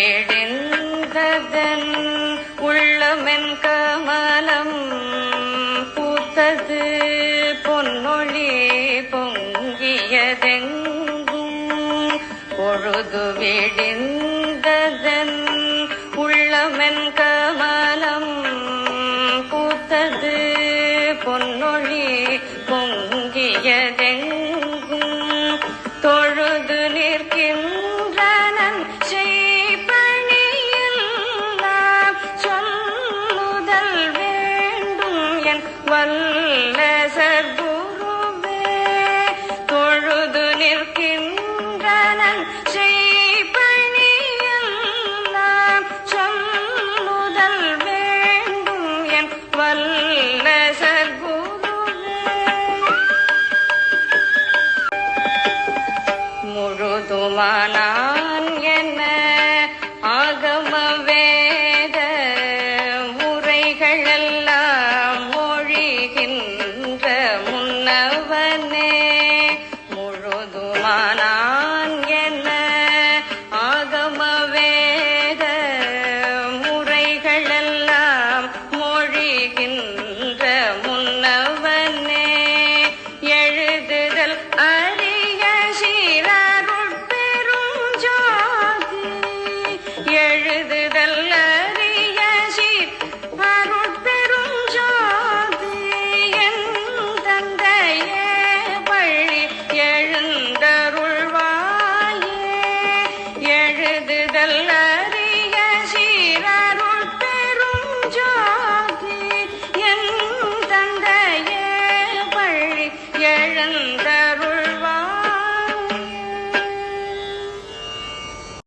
பொழுது உள்ளமென் கமலம் பூத்தது. பொன்னொழி பொங்கியதெங்கும் பொழுது வேடிந்ததன் உள்ளமென் கமலம் பூத்தது. பொன்னொழி பொங்கியதெங்கும் ஆத்மானான் என்ன ஆகம வேத முறைகளெல்லாம் மொழிகின்ற முன்னவனே முழுதுமான பிறந்த